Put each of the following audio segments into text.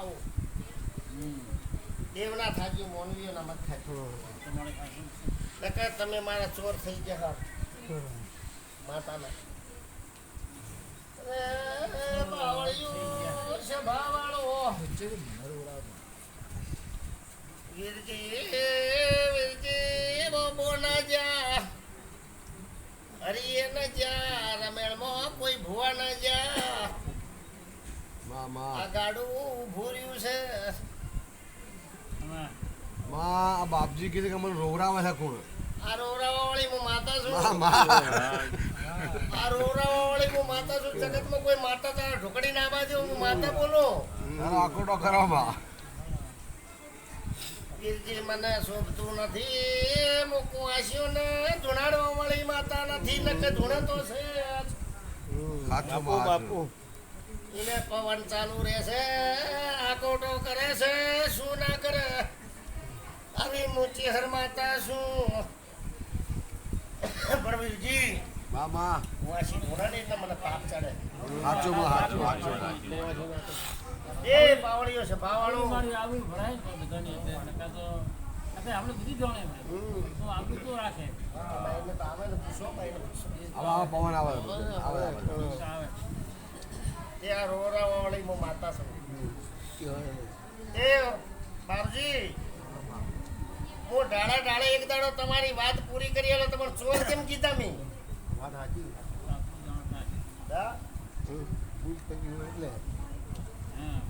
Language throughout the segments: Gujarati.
આવો દેવના થાજી મોનવીઓના મત તમે મારા ચોર થઈ ગયા માતાના. અરે બાવળિયું સભાવાળો વીરજી વીરજી બોબો ના જા હરિયે ન જા રમેણમાં કોઈ ભુવા ન જા માં આ ગાડું ઊભું રહ્યું છે. માં આ બાપજી કીધું કે મને રોવરાવે છે કોણ? આ રોવરાવા વાળી હું માતા છું. માં માં. આ રોવરાવા વાળી હું માતા છું. જગતમાં કોઈ માતા તારા ઢોકળી ના બાજુ હું માતા બોલો. આકોટો મને શોભતું નથી. મૂકું આસ્યો ને ધૂણાડવા વાળી માતા નથી. નકે ધૂણે તો છે. એને પવન ચાલુ રહેશે આકોટો કરે છે શું ના કરે? આવી મોટી હર માતા શું? પ્રવીરજી મામા. આ શીખવાડે એટલે મને પાપ ચડે. સાચું માં સાચું સાચું એ બાવળીઓ છે બાવળો. મારી આવી ભરાય તો બધાની એટલે નકા તો આપણે આપણે બધી જોણે તો આપણું તો રાખે. હા આવે ને પૂછો બાઈને પૂછો. આવા આવા પવન આવે આવે આવે. એ આ રોરાવા વાળી માતા છું. એ બાપજી હું ડાળા ડાળે એક દાડો તમારી વાત પૂરી કરી એટલે તમારે ચોર કેમ કીધા મેં? વાત સાચી?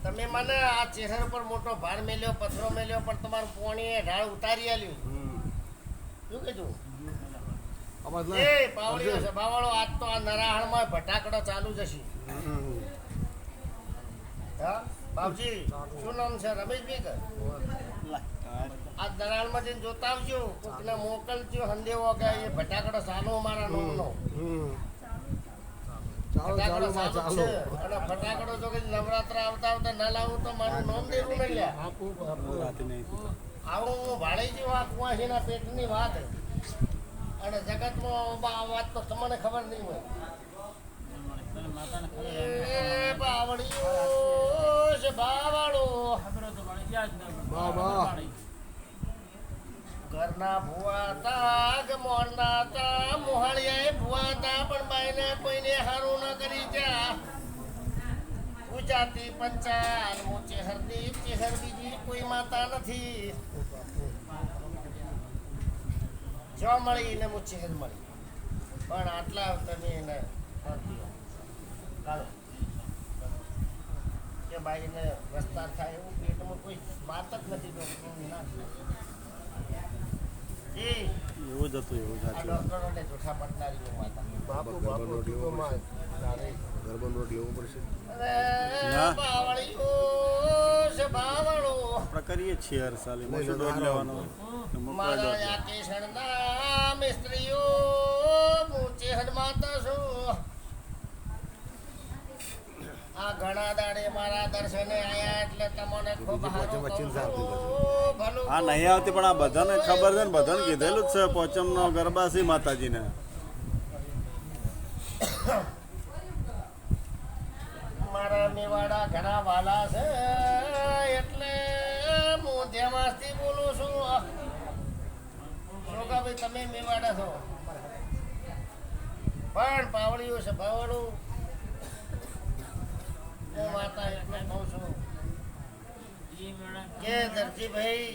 તમે મને આ ચહેરા પર મોટો ભાર મેલ્યો પથરો મેલ્યો પણ તમારું પોણીએ ઢાળ ઉતારી આલ્યું. શું કીધું? એ છે બાવળો આજ તો આ નરાહણમાં ભટાકડો ચાલુ જશે હા? બાપજી શું નામ છે? રમેશભાઈ કે? આ દરાળમાં જઈને જોતા આવજો. કોકને મોકલજો સંદેવો કે એ ભટાકડો મારા નોમનો ફટાકડો માં છે. અને ફટાકડો જો કે નવરાત્ર આવતા આવતા ના લાવું તો મારું નામ દેવું નહીં લે. આવું હું ભાળી વાત કુવાસીના પેટની વાત. અને જગતમાં આ વાત તો તમને ખબર નહીં હોય. એ ઘરના ભુવા કે મોરના તા મોહાળિયા ભુવા તા પણ બાઈને કોઈને હારું ન કરી જા. ગુજરાતી પંચાલ હું ચેહરની ચેહર બીજી કોઈ માતા નથી. જો મળી ને હું ચેહર મળી. પણ આટલા તમે એને કાઢો. કે બાઈને વસ્તાર થાય એવું પેટમાં કોઈ વાત જ નથી ડોક્ટરની ના જી. એવું જ હતું એવું જ આ ડોક્ટરોને જૂઠા પડનારી માતા બાપુ બાપુ ટીકો ગરબન રોટ લેવું પડશે? આપણે કરીએ છીએ હર સાલ. એમાં શું લેવાનો? મારા. આ કેસણના મિસ્ત્રીઓ હું ચેહન માતા છું. આ ઘણા દાડે મારા દર્શને આયા એટલે તમને ખૂબ હારું કહું છું. હા નહીં આવતી પણ આ બધાને ખબર છે ને બધાને કીધેલું જ છે પોચમનો ગરબા છે માતાજીને. મારા મેવાડા ઘણા વાલા છે એટલે હું ધ્યામાંથી બોલું છું. શોકાભાઈ તમે મેવાડા છો? પણ પાવડિયું છે પાવડું હું એટલે કહું છું કે દરજીભાઈ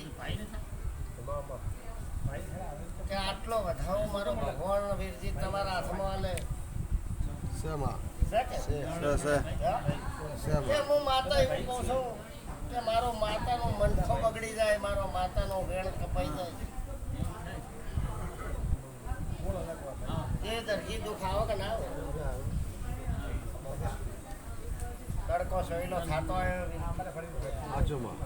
કે આટલો વધારો મારો ભગવાન વીરજી તમારા હાથમાં છે હા? માતા એવું કહું છું કે મારો માતાનો મંઠો બગડી જાય મારો માતાનો વેણ કપાઈ જાય. એ દરજી દુખાવો કે ના આવે? તડકો સોયલો થતો હોય સાચું માં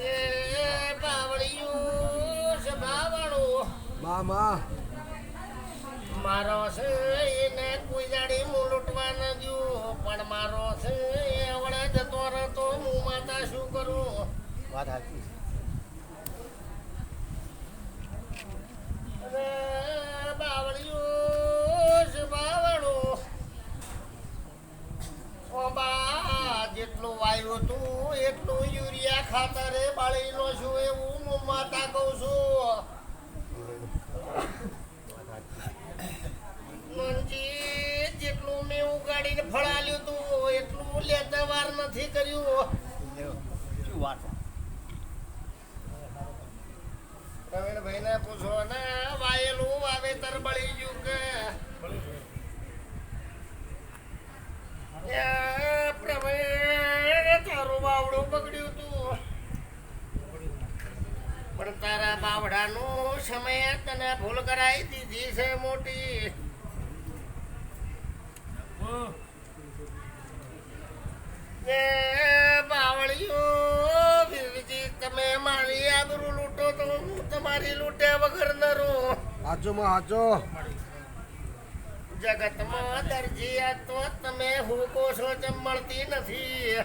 એ છે બાવળું. માં માં મારો છે એને કોઈ જાડી હું લૂંટવા ન દઉં પણ મારો છે એવડે જતો રહેતો. હું માતા શું કરું? વાત સાચી મેં ફળ આલ્યું તું એટલું લેતા વાર નથી કર્યું પ્રવીણભાઈને પૂછો ને વાયેલું વાવેતર બળી ગયું કે? પ્રવીણ તારું બાવડું બગડ્યું તું. પણ તારા બાવડાનું સમય તને ભૂલ કરાવી દીધી છે મોટી. તો હું તમારી લૂંટ્યા વગર ન રહું. હાચો માં હાચો જગતમાં દરજી તો તમે હુકો છો તેમ મળતી નથી.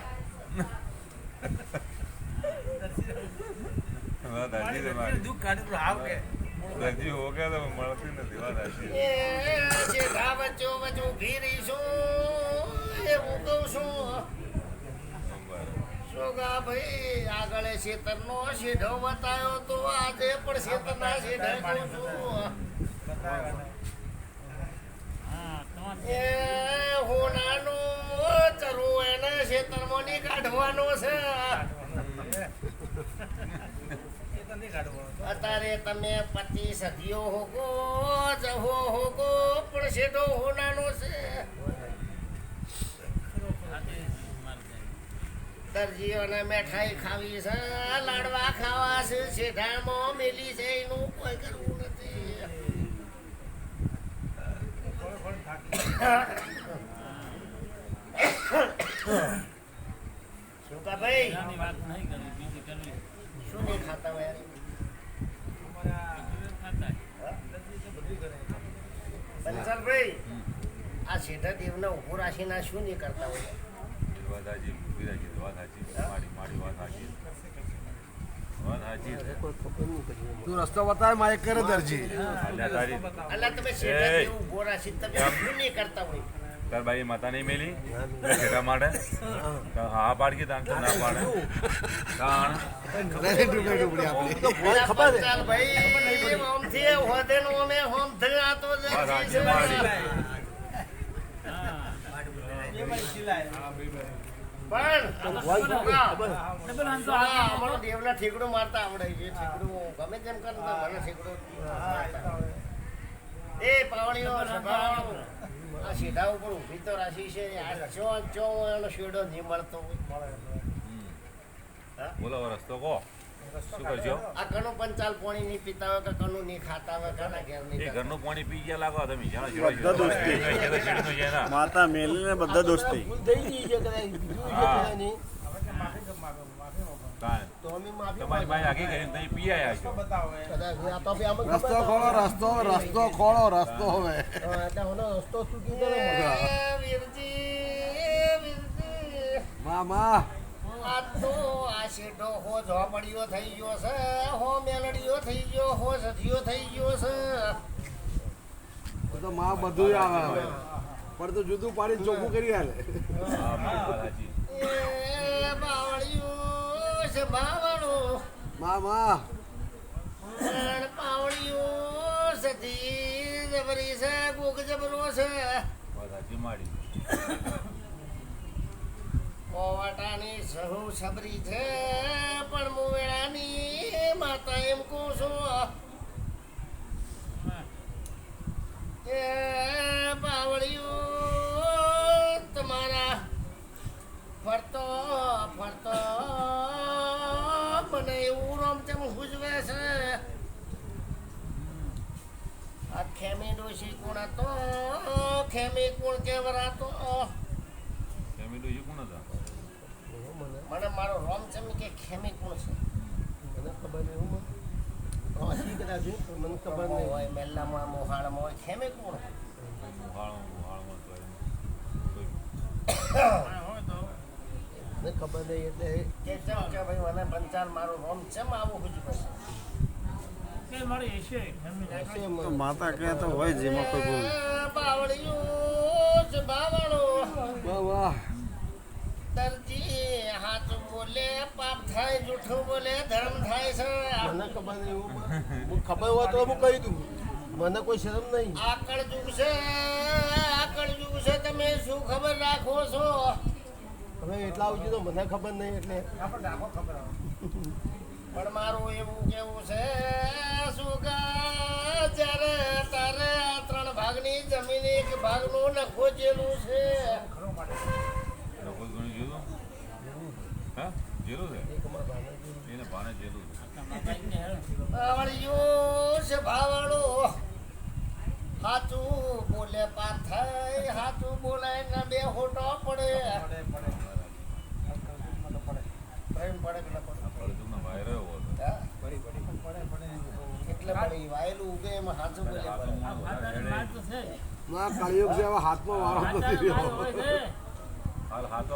વાત સાચી છે મારી. દુઃખ કાઢ્યું હાવ કે. દરજી હો ગયા તો મળતી નથી. વાત સાચી એ જેઠા વચ્ચો વચ્ચો ઊભી રહી છું એવું કહું છું. સોગા ભાઈ આગળ શેતરનો શેઢો બતાવ્યો તો આજે પણ શેતરના શેઢે એ હોનાનો ચરુ એને શેતરમાં ની કાઢવાનો છે. અત્યારે તમે પતિ સદીઓ હોગો જહો હોગો પણ શેઢો હોનાનો છે. દરજીઓને મીઠાઈ ખાવી છે લાડવા ખાવા છે શેઢામાં મેલી છે એનું કોઈ કરવું નથી. ભાઈ? શું નહીં ખાતા હોય બંસલભાઈ આ શેઠા દેવના ઊભો શું નહીં કરતા હોય? વાત સાચી, વિરાજી વાત સાચી. મારી મારી વાત સાચી. વાત સાચી તું રસ્તો બતાવે મારે કરે દરજી અલ્યા તારી અલા તમે શેઠા એય. ગોરા ઊભો તમે શું નહીં કરતા હોય તાર ભાઈ માતા નહીં મેલી બેટા માટે હા પાડ કે તો ના પાડે તાણ અમે હોમ જ છે. મારી. પણ દેવના ઠેકડું મારતા આવડે છે. ઠેકડું ગમે તેમ કરે તો મને ઠેકડું એ પાવણીઓ આ સીધા ઉપર ઊભી તો રાશી છે. આ ચો ચો એનો શેડો નહીં મળતો બોલો રસ્તો કહો શું કરજો? આ પંચાલ પાણી નહીં પીતા હોય કે નહીં ખાતા હોય કાના ઘેર નહીં ઘરનું પાણી પી ગયા લાગો તમે બધા દોસ્તી. માતા મેલીને બધા દોસ્તી. તમારી બાઈ આગી કરીને તમે પી આયા છો. રસ્તો ખોળો રસ્તો રસ્તો ખોળો રસ્તો હવે. રસ્તો. મામા. આ તો આ શેઠો હો ઝોપડીઓ થઈ ગયો છે હો મેલડીઓ થઈ ગયો હો સધિયો થઈ ગયો છે. તો માં બધું આવે હવે. પણ તું જુદું પાડી ચોખ્ખું કરી હાલે. એ બાવળિયું છે બાવળું. મામા પણ પાવળિયું સધી જબરી છે ગુગ જબરો છે કોવાટાની સહુ સબરી છે, પણ મુવેળાની માતા એમ કહું છું, એ બાવળિયું તમારા ફરતો ફરતો, મને એવું રોમચમ હુજવે છે. આ ખેમી ડોશી કોણ હતો, ખેમી કોણ કેવરાતો. મારો રોમચમ કે ખેમી કોણ છે. હોય મેલ્લામાં મોહાળમાં હોય ખેમી કોણ મોહાળો મોહાળમાં તો એમ. કોઈ ખબર નહીં એટલે કે ચમ કે ભાઈ મને પંચાલ મારો રોમચમ આવું હુજવે છે તો માતા કહે તો હોય જેમાં કોઈ ભૂલ બાવળિયું જ બાવળો વાહ વાહ દરજી બોલે પાપ થાય જૂઠું બોલે ધર્મ થાય છે. મને ખબર નહીં એવું હું ખબર હોય તો હું કહી દઉં. મને કોઈ શરમ નહીં. આકળ જુગ છે આકળ જુગ છે તમે શું ખબર રાખો છો? હવે એટલા આવજો તો મને ખબર નહીં એટલે. ખબર પણ મારું એવું કેવું છે શું જ્યારે તારે આ ત્રણ ભાગની જમીન એક ભાગનું નખો જેલું છે. ખરો માટે નખો જેલું. હા જેલું છે? એને જેલું છે. છે ભાવડું હાચું બોલે પાર હાચું બોલાય ને બે હોટો પડે. પડે પડે. આજકાલ તો પડે પ્રેમ પડે? કે પડે વાયરો એવો હતો. હા? પડે પડે. એટલે પડી વાયેલું ઉગે એમાં હાચું બોલે કળિયુગ છે. હાથમાં વારો નથી રહ્યો હાલ હાથો